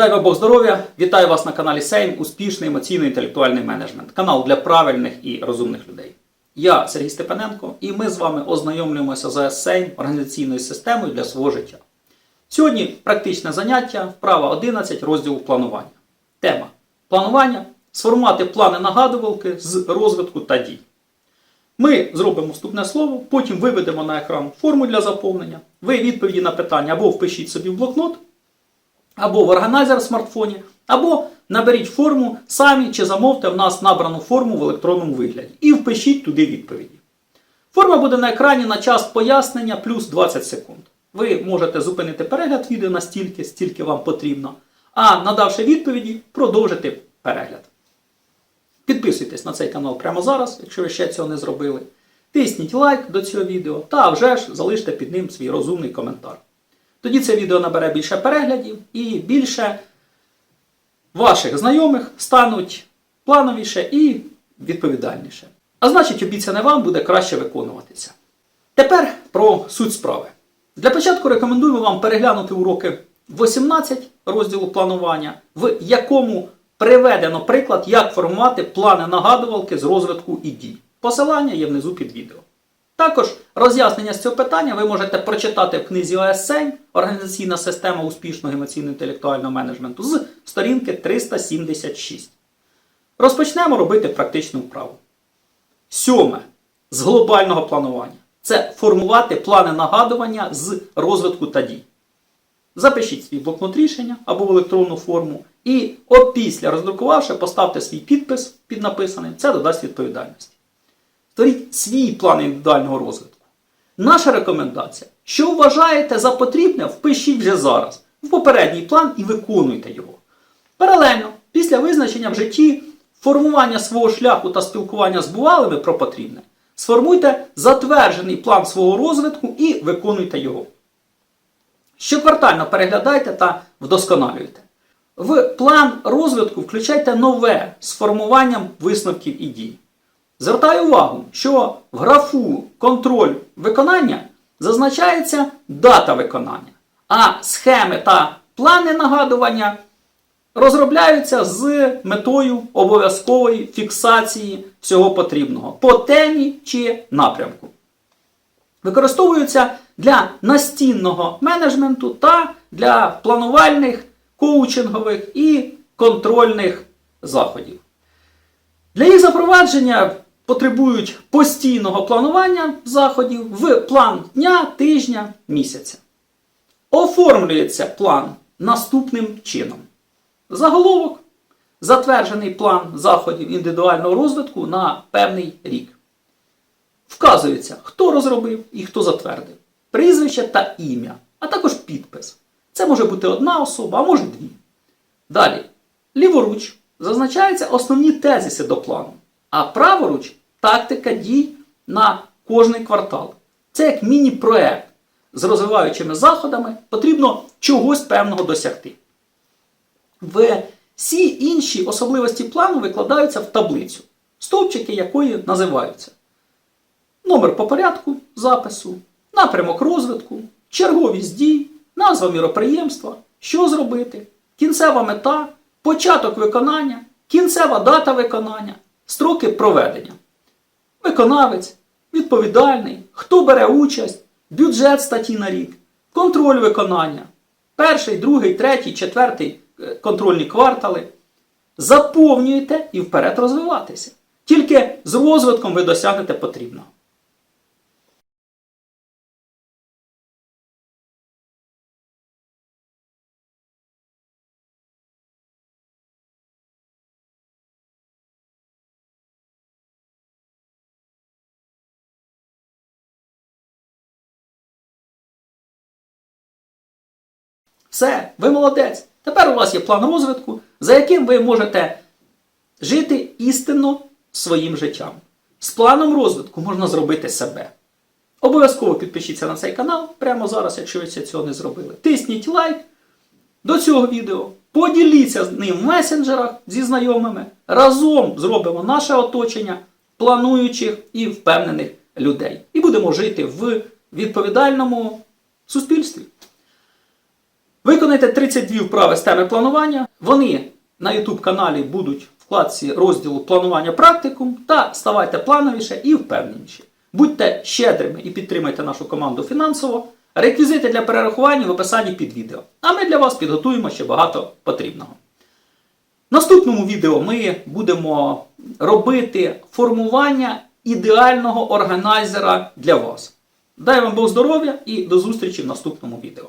Дай вам Бог здоров'я! Вітаю вас на каналі Сейм Успішний емоційно-інтелектуальний менеджмент. Канал для правильних і розумних людей. Я Сергій Степаненко, і ми з вами ознайомлюємося з Сейм організаційною системою для свого життя. Сьогодні практичне заняття, вправа 11 розділу планування. Тема планування сформувати плани нагадувалки з розвитку та дій. Ми зробимо вступне слово, потім виведемо на екран форму для заповнення. Ви відповіді на питання або впишіть собі в блокнот, або в органайзер в смартфоні, або наберіть форму самі чи замовте в нас набрану форму в електронному вигляді і впишіть туди відповіді. Форма буде на екрані на час пояснення плюс 20 секунд. Ви можете зупинити перегляд відео настільки, стільки вам потрібно, а надавши відповіді, продовжити перегляд. Підписуйтесь на цей канал прямо зараз, якщо ви ще цього не зробили. Тисніть лайк до цього відео та вже ж залиште під ним свій розумний коментар. Тоді це відео набере більше переглядів і більше ваших знайомих стануть плановіше і відповідальніше. А значить, обіцяне вам буде краще виконуватися. Тепер про суть справи. Для початку рекомендуємо вам переглянути уроки 18 розділу планування, в якому приведено приклад, як формувати плани нагадувалки з розвитку і дій. Посилання є внизу під відео. Також роз'яснення з цього питання ви можете прочитати в книзі ОС7 Організаційна система успішного емоційно-інтелектуального менеджменту з сторінки 376. Розпочнемо робити практичну вправу. Сьоме з глобального планування це формувати плани нагадування з розвитку та дій. Запишіть свій блокнот рішення або в електронну форму, і опісля роздрукувавши, поставте свій підпис під написаним, це додасть відповідальності. Створіть свій план індивідуального розвитку. Наша рекомендація, що вважаєте за потрібне, впишіть вже зараз в попередній план і виконуйте його. Паралельно, після визначення в житті формування свого шляху та спілкування з бувалими про потрібне, сформуйте затверджений план свого розвитку і виконуйте його. Щоквартально переглядайте та вдосконалюйте. В план розвитку включайте нове з формуванням висновків і дій. Звертаю увагу, що в графу контроль виконання зазначається дата виконання, а схеми та плани нагадування розробляються з метою обов'язкової фіксації всього потрібного по темі чи напрямку. Використовуються для настінного менеджменту та для планувальних, коучингових і контрольних заходів. Для їх запровадження потребують постійного планування заходів в план дня, тижня, місяця. Оформлюється план наступним чином. Заголовок затверджений план заходів індивідуального розвитку на певний рік. Вказується, хто розробив і хто затвердив, прізвище та ім'я, а також підпис. Це може бути одна особа, а може дві. Далі, ліворуч зазначаються основні тезиси до плану, а праворуч тактика дій на кожний квартал. Це як міні-проект з розвиваючими заходами, потрібно чогось певного досягти. Всі інші особливості плану викладаються в таблицю, стовпчики якої називаються номер по порядку запису, напрямок розвитку, черговість дій, назва міроприємства, що зробити, кінцева мета, початок виконання, кінцева дата виконання, строки проведення. Виконавець, відповідальний, хто бере участь, бюджет статті на рік, контроль виконання, перший, другий, третій, четвертий е, контрольні квартали. Заповнюєте і вперед розвиватися. Тільки з розвитком ви досягнете потрібного. Все, ви молодець. Тепер у вас є план розвитку, за яким ви можете жити істинно своїм життям. З планом розвитку можна зробити себе. Обов'язково підпишіться на цей канал прямо зараз, якщо ви цього не зробили. Тисніть лайк до цього відео, поділіться з ним в месенджерах зі знайомими. Разом зробимо наше оточення плануючих і впевнених людей. І будемо жити в відповідальному суспільстві. Виконайте 32 вправи з теми планування. Вони на YouTube каналі будуть в вкладці розділу планування практикум та ставайте плановіше і впевненіші. Будьте щедрими і підтримайте нашу команду фінансово. Реквізити для перерахування в описанні під відео. А ми для вас підготуємо ще багато потрібного. В наступному відео ми будемо робити формування ідеального органайзера для вас. Дай вам Бог здоров'я і до зустрічі в наступному відео.